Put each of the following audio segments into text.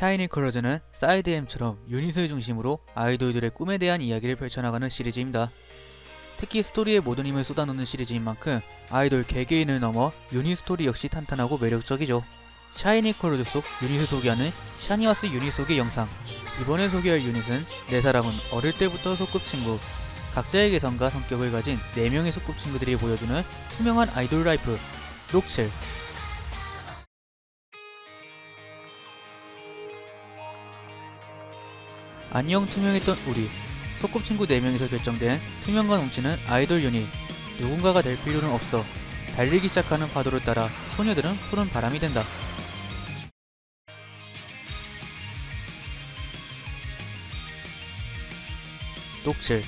샤이니 컬러즈는 사이드 M처럼 유닛을 중심으로 아이돌들의 꿈에 대한 이야기를 펼쳐나가는 시리즈입니다. 특히 스토리에 모든 힘을 쏟아놓는 시리즈인 만큼 아이돌 개개인을 넘어 유닛 스토리 역시 탄탄하고 매력적이죠. 샤이니 컬러즈 속 유닛을 소개하는 샤니와스 유닛 속의 영상 이번에 소개할 유닛은 네 사람은 어릴 때부터 소꿉친구 각자의 개성과 성격을 가진 4명의 소꿉친구들이 보여주는 투명한 아이돌 라이프 록칠 안녕 투명했던 우리 소꿉친구 4명에서 결정된 투명과 넘치는 아이돌 유닛. 누군가가 될 필요는 없어 달리기 시작하는 파도를 따라 소녀들은 푸른 바람이 된다. 녹칠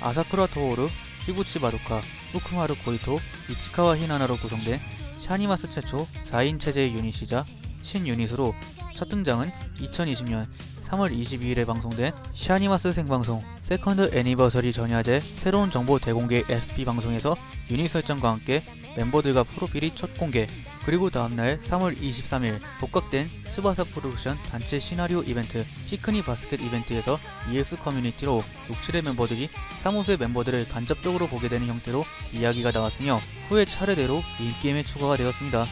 아사쿠라 토오루, 히구치 마도카, 후쿠마루 고이토, 이치카와 히나나로 구성된 샤니마스 최초 4인 체제의 유닛이자 신유닛으로 첫 등장은 2020년 3월 22일에 방송된 샤니마스 생방송 세컨드 애니버서리 전야제 새로운 정보 대공개 SP 방송에서 유닛 설정과 함께 멤버들과 프로필이 첫 공개 그리고 다음날 3월 23일 복각된 스바사 프로덕션 단체 시나리오 이벤트 피크니 바스켓 이벤트에서 ES 커뮤니티로 녹칠의 멤버들이 사무소의 멤버들을 간접적으로 보게 되는 형태로 이야기가 나왔으며 후에 차례대로 인게임에 추가가 되었습니다.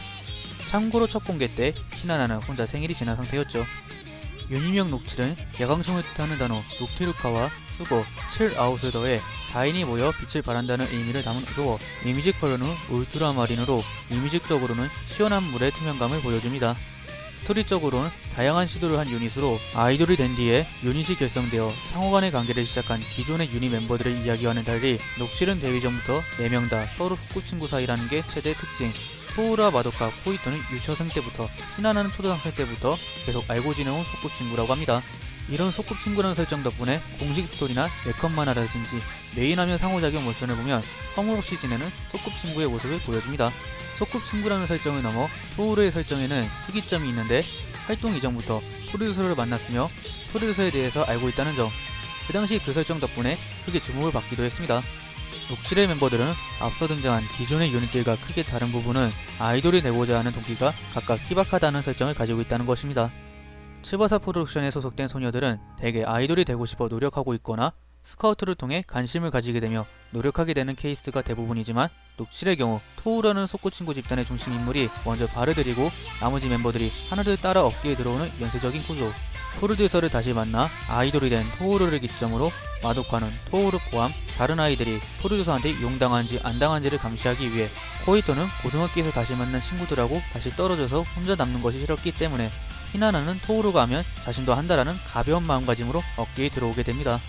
참고로 첫 공개 때 히나나는 혼자 생일이 지난 상태였죠. 유니명 녹칠은 야광송을 뜻하는 단어 녹티루카와 수고, 칠 아웃을 더해 다인이 모여 빛을 발한다는 의미를 담은 조어 이미지 컬러는 울트라 마린으로 이미지적으로는 시원한 물의 투명감을 보여줍니다. 스토리적으로는 다양한 시도를 한 유닛으로 아이돌이 된 뒤에 유닛이 결성되어 상호간의 관계를 시작한 기존의 유닛 멤버들의 이야기와는 달리 녹칠은 데뷔 전부터 4명 다 서로 소꿉친구 사이라는 게 최대 특징 토우라 마도카 코이토는 유치원생 때부터 신하나는 초등학생 때부터 계속 알고 지내온 소꿉친구라고 합니다. 이런 소꿉친구라는 설정 덕분에 공식 스토리나 네컷 만화라든지 메인화면 상호작용 모션을 보면 허물 없이 지내는 소꿉친구의 모습을 보여줍니다. 소꿉친구라는 설정을 넘어 토우르의 설정에는 특이점이 있는데 활동 이전부터 토르르소를 만났으며 토르르소에 대해서 알고 있다는 점. 그 당시 그 설정 덕분에 크게 주목을 받기도 했습니다. 녹칠의 멤버들은 앞서 등장한 기존의 유닛들과 크게 다른 부분은 아이돌이 되고자 하는 동기가 각각 희박하다는 설정을 가지고 있다는 것입니다. 츠바사 프로덕션에 소속된 소녀들은 대개 아이돌이 되고 싶어 노력하고 있거나 스카우트를 통해 관심을 가지게 되며 노력하게 되는 케이스가 대부분이지만 녹칠의 경우 토우라는 속구친구 집단의 중심 인물이 먼저 발을 들이고 나머지 멤버들이 하나둘 따라 어깨에 들어오는 연쇄적인 구조 토르드에서를 다시 만나 아이돌이 된 토우르를 기점으로 마도카는 토우르 포함 다른 아이들이 토르드서한테 용당한지 안 당한지를 감시하기 위해 코이토는 고등학교에서 다시 만난 친구들하고 다시 떨어져서 혼자 남는 것이 싫었기 때문에 히나나는 토우르가 하면 자신도 한다라는 가벼운 마음가짐으로 어깨에 들어오게 됩니다.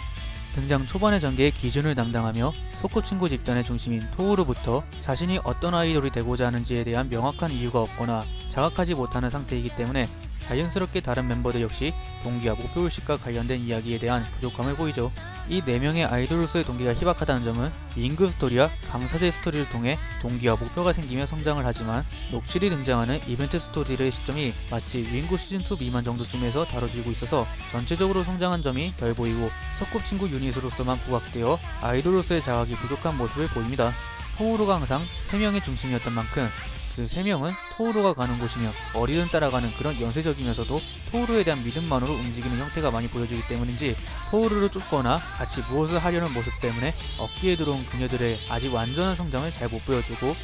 등장 초반의 전개의 기준을 담당하며 소꿉친구 집단의 중심인 토우르부터 자신이 어떤 아이돌이 되고자 하는지에 대한 명확한 이유가 없거나 자각하지 못하는 상태이기 때문에 자연스럽게 다른 멤버들 역시 동기와 목표의식과 관련된 이야기에 대한 부족함을 보이죠. 이 4명의 아이돌로서의 동기가 희박하다는 점은 윙그 스토리와 감사제 스토리를 통해 동기와 목표가 생기며 성장을 하지만 녹칠이 등장하는 이벤트 스토리의 시점이 마치 윙구 시즌2 미만 정도쯤에서 다뤄지고 있어서 전체적으로 성장한 점이 덜 보이고 소꿉친구 유닛으로서만 부각되어 아이돌로서의 자각이 부족한 모습을 보입니다. 토우루가 항상 3명의 중심이었던 만큼 그 3명은 토우루가 가는 곳이며 어리든 따라가는 그런 연쇄적이면서도 토우루에 대한 믿음만으로 움직이는 형태가 많이 보여지기 때문인지 토우루를 쫓거나 같이 무엇을 하려는 모습 때문에 어깨에 들어온 그녀들의 아직 완전한 성장을 잘 못 보여주고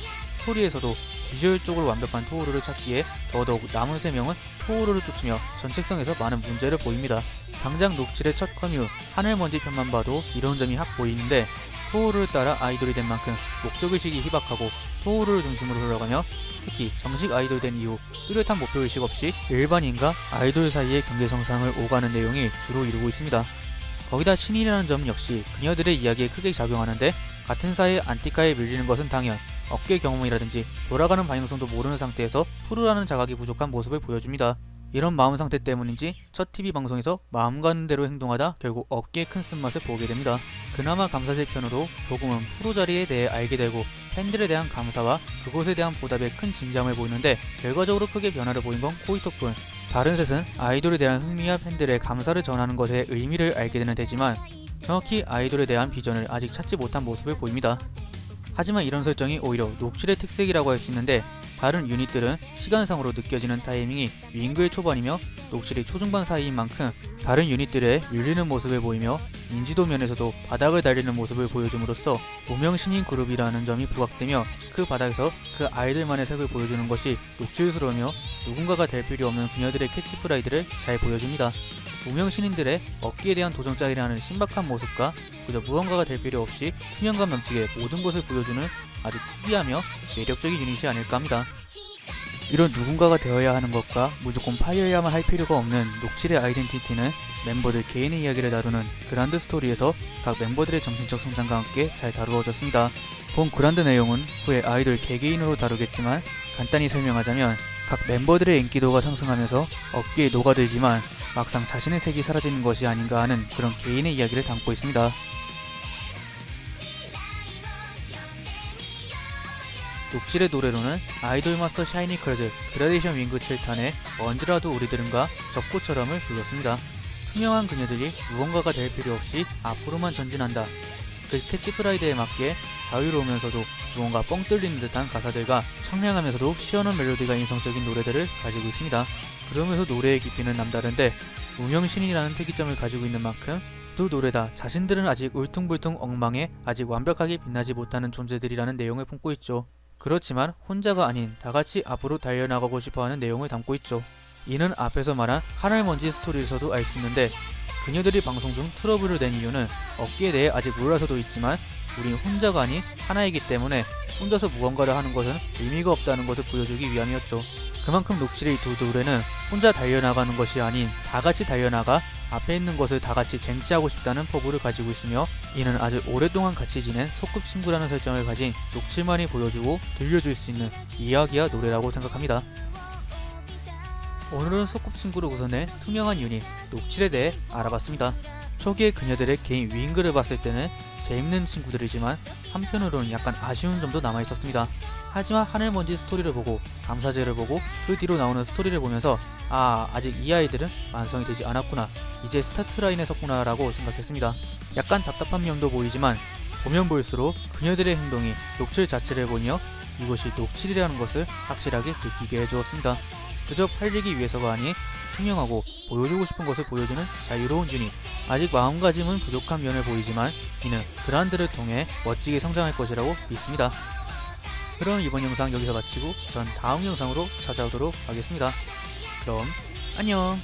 스토리에서도 비주얼적으로 완벽한 토우루를 찾기에 더더욱 남은 3명은 토우루를 쫓으며 전책성에서 많은 문제를 보입니다. 당장 녹칠의 첫 커뮤 하늘먼지 편만 봐도 이런 점이 확 보이는데 토우루를 따라 아이돌이 된 만큼 목적의식이 희박하고 토우루를 중심으로 흘러가며 특히 정식 아이돌 된 이후 뚜렷한 목표의식 없이 일반인과 아이돌 사이의 경계성상을 오가는 내용이 주로 이루고 있습니다. 거기다 신인이라는 점 역시 그녀들의 이야기에 크게 작용하는데 같은 사이에 안티카에 밀리는 것은 당연 어깨 경험이라든지 돌아가는 방향성도 모르는 상태에서 토르라는 자각이 부족한 모습을 보여줍니다. 이런 마음 상태 때문인지 첫 TV 방송에서 마음 가는 대로 행동하다 결국 어깨에 큰 쓴맛을 보게 됩니다. 그나마 감사제 편으로 조금은 프로 자리에 대해 알게 되고 팬들에 대한 감사와 그것에 대한 보답에 큰 진지함을 보이는데 결과적으로 크게 변화를 보인 건 코이토뿐 다른 셋은 아이돌에 대한 흥미와 팬들의 감사를 전하는 것에 의미를 알게 되는 데지만 정확히 아이돌에 대한 비전을 아직 찾지 못한 모습을 보입니다. 하지만 이런 설정이 오히려 녹칠의 특색이라고 할 수 있는데 다른 유닛들은 시간상으로 느껴지는 타이밍이 윙글 초반이며 녹실이 초중반 사이인 만큼 다른 유닛들의 밀리는 모습을 보이며 인지도 면에서도 바닥을 달리는 모습을 보여줌으로써 무명 신인 그룹이라는 점이 부각되며 그 바닥에서 그 아이들만의 색을 보여주는 것이 녹칠스러우며 누군가가 될 필요 없는 그녀들의 캐치프라이드를 잘 보여줍니다. 무명 신인들의 얻기에 대한 도전장이라는 신박한 모습과 그저 무언가가 될 필요 없이 투명감 넘치게 모든 것을 보여주는 아주 특이하며 매력적인 유닛이 아닐까 합니다. 이런 누군가가 되어야 하는 것과 무조건 파이어야만 할 필요가 없는 녹칠의 아이덴티티는 멤버들 개인의 이야기를 다루는 그란드 스토리에서 각 멤버들의 정신적 성장과 함께 잘 다루어졌습니다. 본 그란드 내용은 후에 아이돌 개개인으로 다루겠지만 간단히 설명하자면 각 멤버들의 인기도가 상승하면서 어깨에 녹아들지만 막상 자신의 색이 사라지는 것이 아닌가 하는 그런 개인의 이야기를 담고 있습니다. 녹질의 노래로는 아이돌 마스터 샤이니 컬즈 그라데이션 윙크 7탄의 언제라도 우리들은가 적고처럼을 불렀습니다. 투명한 그녀들이 무언가가 될 필요 없이 앞으로만 전진한다. 그 캐치프라이드에 맞게 자유로우면서도 무언가 뻥 뚫리는 듯한 가사들과 청량하면서도 시원한 멜로디가 인상적인 노래들을 가지고 있습니다. 그러면서 노래의 깊이는 남다른데 무명신이라는 특이점을 가지고 있는 만큼 두 노래 다 자신들은 아직 울퉁불퉁 엉망해 아직 완벽하게 빛나지 못하는 존재들이라는 내용을 품고 있죠. 그렇지만 혼자가 아닌 다같이 앞으로 달려나가고 싶어하는 내용을 담고 있죠. 이는 앞에서 말한 하늘먼지 스토리에서도 알 수 있는데 그녀들이 방송 중 트러블을 낸 이유는 얻기에 대해 아직 몰라서도 있지만 우린 혼자가 아닌 하나이기 때문에 혼자서 무언가를 하는 것은 의미가 없다는 것을 보여주기 위함이었죠. 그만큼 녹칠의 두 노래는 혼자 달려나가는 것이 아닌 다같이 달려나가 앞에 있는 것을 다 같이 쟁취하고 싶다는 포부를 가지고 있으며 이는 아주 오랫동안 같이 지낸 소꿉 친구라는 설정을 가진 녹칠만이 보여주고 들려줄 수 있는 이야기와 노래라고 생각합니다. 오늘은 소꿉친구로 우선의 투명한 유닛 녹칠에 대해 알아봤습니다. 초기에 그녀들의 개인 윙글을 봤을 때는 재밌는 친구들이지만 한편으로는 약간 아쉬운 점도 남아 있었습니다. 하지만 하늘먼지 스토리를 보고 감사제를 보고 그 뒤로 나오는 스토리를 보면서 아 아직 이 아이들은 완성이 되지 않았구나 이제 스타트 라인에 섰구나 라고 생각했습니다. 약간 답답한 면도 보이지만 보면 볼수록 그녀들의 행동이 녹칠 자체를 보며 이것이 녹칠이라는 것을 확실하게 느끼게 해주었습니다. 그저 팔리기 위해서가 아닌 투명하고 보여주고 싶은 것을 보여주는 자유로운 유닛 아직 마음가짐은 부족한 면을 보이지만 이는 그란드를 통해 멋지게 성장할 것이라고 믿습니다. 그럼 이번 영상 여기서 마치고 전 다음 영상으로 찾아오도록 하겠습니다. 그럼 안녕